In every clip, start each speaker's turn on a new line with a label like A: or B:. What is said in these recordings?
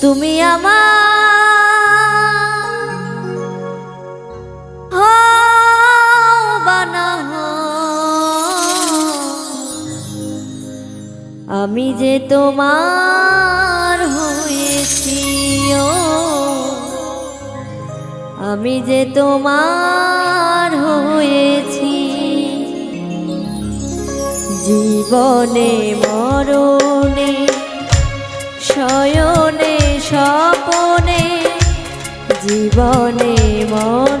A: তুমি আমার আমি যে তোমার হয়েছি আমি যে তোমার হয়েছি। জীবনে মরণে শয়নে স্বপনে জীবনে মরণে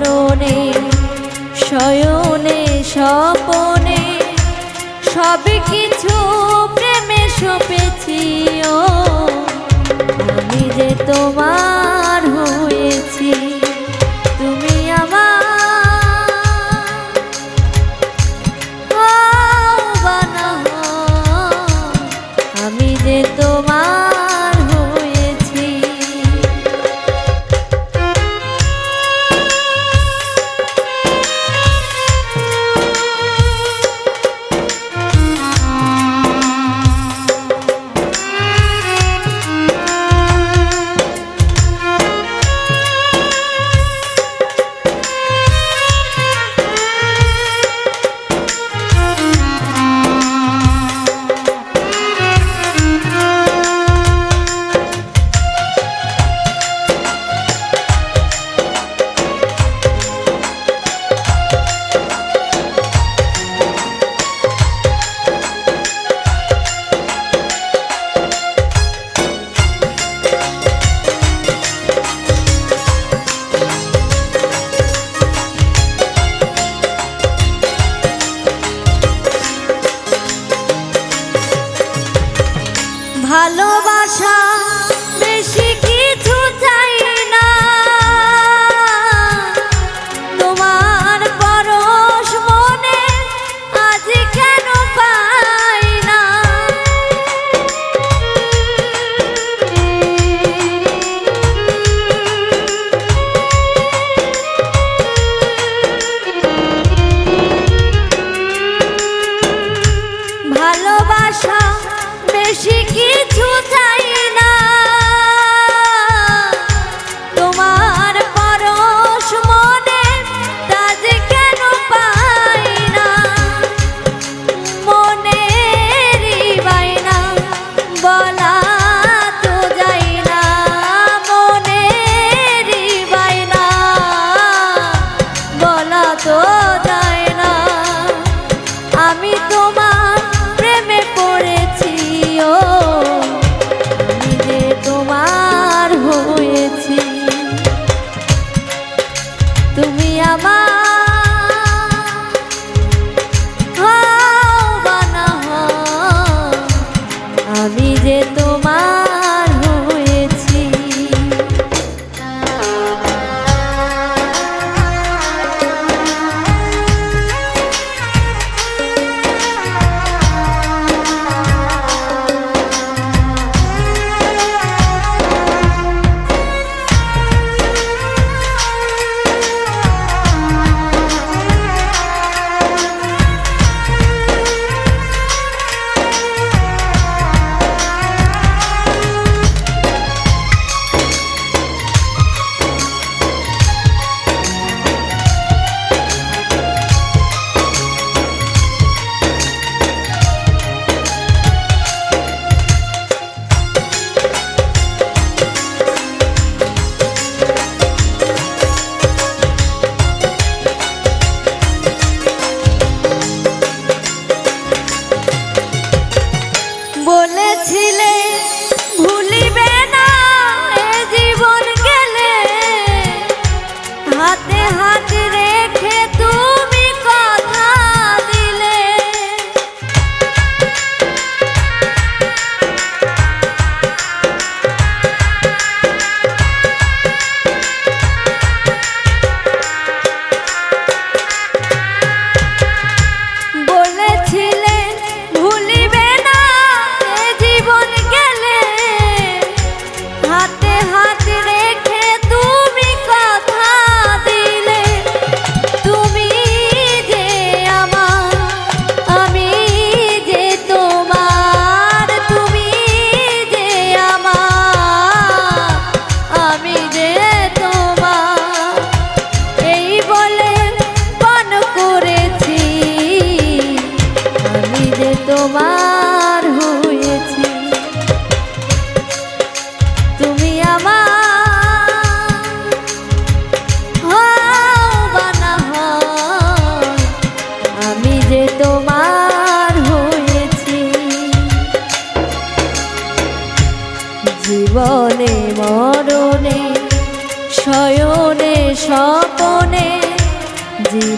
A: তুমি আমার আমি যে তো ছিলে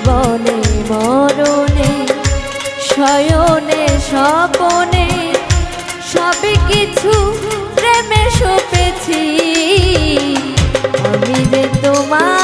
A: জীবনে মরণে শয়নে স্বপনে সব কিছু প্রেমে সপেছি। আমি যে তোমার